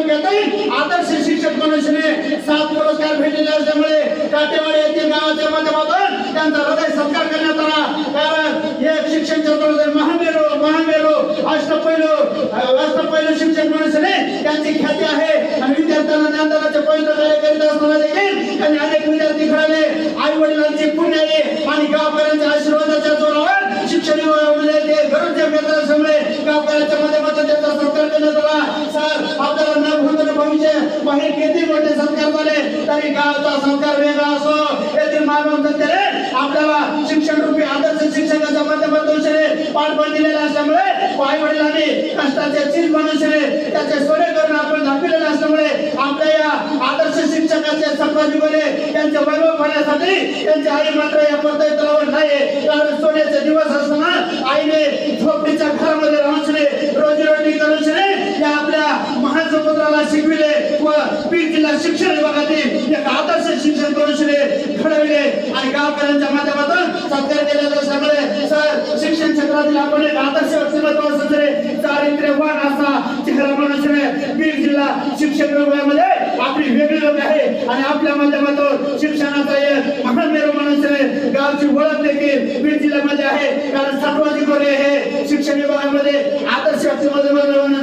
तालुक्यातही आदर्श शिक्षक मनुष्यने सात पुरस्कार भेटलेले असल्यामुळे काटेवाडी येथील गावाच्या माध्यमातून त्यांचा हृदय सत्कार करण्यात आला. कारण हे शिक्षण क्षेत्रामध्ये महामेरू महामेरू अष्टपैलू अष्टपैलू शिक्षक मनुष्यने त्यांची ख्याती आहे. आणि विद्यार्थ्यांना ज्ञानदानाचे पवित्र कार्य करीत असताना देखील त्यांनी अनेक विद्यार्थी घडवले आई वडिलांची पुण्याई आणि गावकऱ्यांच्या आशीर्वादाच्या जोरावर शिक्षण विभागामध्ये ते गरजचे मित्र असल्यामुळे गावकऱ्यांच्या माध्यमातून त्यांचा सत्कार केला आला सर आपल्याला न भूतन भविष्य बाहेर किती मोठे सत्कार झाले तरी गावचा सत्कार वेगळा असो. येथील मानव आपल्याला शिक्षण रूपी आदर्श शिक्षकाच्या माध्यमातून शरे पाठबळ दिलेलं असल्यामुळे आई वडिलांनी कष्टाचे चीज मनुष्यने त्याचे सोने करून आपण दाखविलेले असल्यामुळे आपल्या या आदर्श शिक्षकाचे संभाजी बने त्यांचे वैभव करण्यासाठी त्यांची आई मात्र या पद्धतीवर नाही कारण सोन्याचे दिवस असताना आईने झोपडीच्या घरामध्ये राहून शरे रोजी रोटी करून शरे या आपल्या महान सुपुत्राला शिकविले व बीड जिल्हा शिक्षण विभागातील एक आदर्श शिक्षण करून शरे घडविले आणि गावकऱ्यांच्या सत्कार केला असल्यामुळे सर शिक्षण क्षेत्रातील आपण एक आदर्श व्यक्तिमत्व असणारे चारित्र्यवान असा चेहरा मनुष्य बीड जिल्हा शिक्षण विभागामध्ये आपली वेगळी लोक आहे आणि आपल्या माध्यमातून शिक्षणाचा एक महान मेरू गावची ओळख देखील बीड जिल्ह्यामध्ये आहे. कारण सातवाजी कोरे हे शिक्षण विभागामध्ये आदर्श व्यक्तिमत्व म्हणून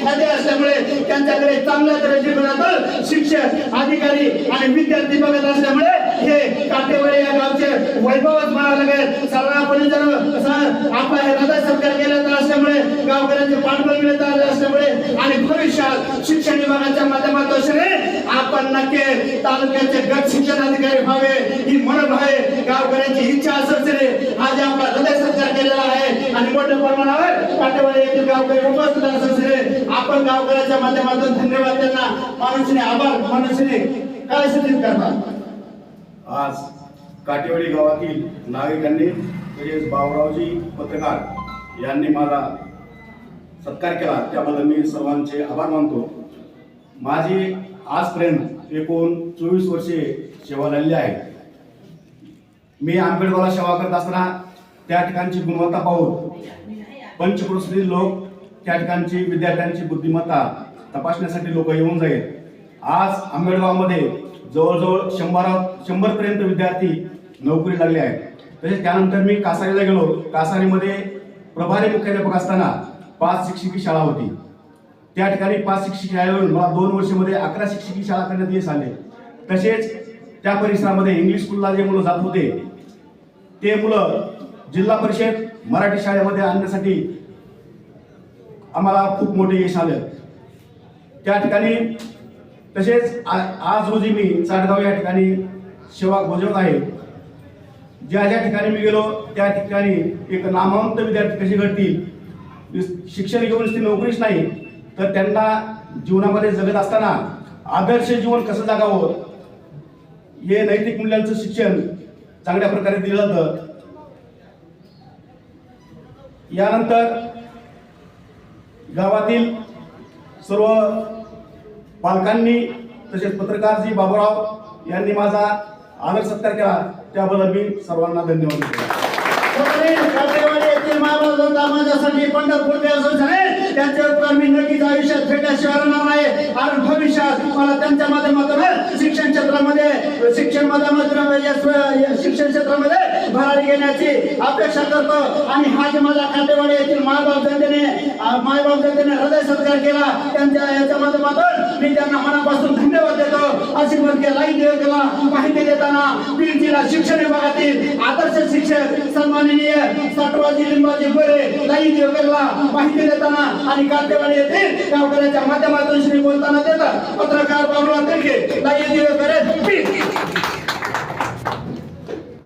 खाते असल्यामुळे त्यांच्याकडे चांगल्या तऱ्हेचे शिक्षक अधिकारी आणि विद्यार्थी बघत असल्यामुळे हे काटेवाडी या गावचे वैभवच म्हणावं लागेल. सर्वांपणे जर सर आपला हे हृदय सत्कार केला असल्यामुळे गावकऱ्यांचे पाठबळ मिळत आले असल्यामुळे आणि भविष्यात शिक्षण विभागाच्या माध्यमातून श्री आपण नक्की तालुक्याचे गट शिक्षण अधिकारी व्हावे ही म्हणत आहे गावकऱ्यांची इच्छा असेल श्री आज आपला हृदय सत्कार केलेला आहे. आणि मोठ्या प्रमाणावर काटेवाडी येथील गावकरी उपस्थित असेल आपण गावकऱ्याच्या माध्यमातून धन्यवाद त्यांना. माणूसने आभार माणूसने काय सूचित करतात आज काटेवाडी गावातील नागरिकांनी तसेच बाबरावजी पत्रकार यांनी माझा सत्कार केला. त्याबद्दल मी सर्वांचे आभार मानतो. माझी आजपर्यंत एकूण चोवीस वर्षे सेवा झालेली आहे. मी आंबेडकरला सेवा करत असताना त्या ठिकाणची गुणवत्ता पाहून पंचक्रोशीतील लोक त्या ठिकाणची विद्यार्थ्यांची बुद्धिमत्ता तपासण्यासाठी लोक येऊन जाईल. आज आंबेडगावमध्ये जवळजवळ शंभरा शंभरपर्यंत विद्यार्थी नोकरी लागले आहेत. तसेच त्यानंतर मी कासारीला गेलो. कासारीमध्ये प्रभारी मुख्याध्यापक असताना पाच शिक्षकी शाळा होती. त्या ठिकाणी पाच शिक्षकी शाळेवरून मला दोन वर्षामध्ये अकरा शिक्षकी शाळा करण्यात यश आले. तसेच त्या परिसरामध्ये इंग्लिश स्कूलला जे मुलं जात होते ते मुलं जिल्हा परिषद मराठी शाळेमध्ये आणण्यासाठी आम्हाला खूप मोठे यश आलं. त्या ठिकाणी तसेच आ- आज रोजी मी चाटगाव या ठिकाणी सेवा बजावत आहे. ज्या ज्या ठिकाणी मी गेलो त्या ठिकाणी एक नामवंत विद्यार्थी कसे घडतील शिक्षण घेऊन ती नोकरीच नाही तर त्यांना जीवनामध्ये जगत असताना आदर्श जीवन कसं जगावं हे नैतिक मूल्यांचं शिक्षण चांगल्या प्रकारे दिलं जातं. यानंतर गावातील सर्व पालकांनी तसेच पत्रकार जी बाबूराव यांनी माझा आदर सत्कार केला त्याबद्दल मी सर्वांना धन्यवाद देतो. काटेवाडी येथील महाराजांचा माझ्यासाठी पंढरपूर देवस्थान झाले. त्यांचे उपकार मी नक्कीच आयुष्यात फेडल्याशिवाय राहणार नाही. आणि भविष्यात मला त्यांच्या माध्यमातून शिक्षण क्षेत्रामध्ये शिक्षण माध्यमातून या या शिक्षण क्षेत्रामध्ये भरारी घेण्याची अपेक्षा करतो. आणि हा जे माझा खातेवाडी येथील मायबाप जनतेने मायबाप जनतेने हृदय सत्कार केला. त्यांच्या याच्या माध्यमातून मी त्यांना मनापासून धन्यवाद देतो. आशीर्वाद लाईन देऊ केला माहिती देताना बीड जिल्हा शिक्षण विभागातील आदर्श शिक्षक सन्माननीय साठवाजी लिंबाजी बरे लाईन देऊ केला माहिती देताना आणि कातेवाडी येथील गावकऱ्याच्या माध्यमातून श्री बोलताना देतात. पत्रकार बाबुराव तिरके लाईन देव करेल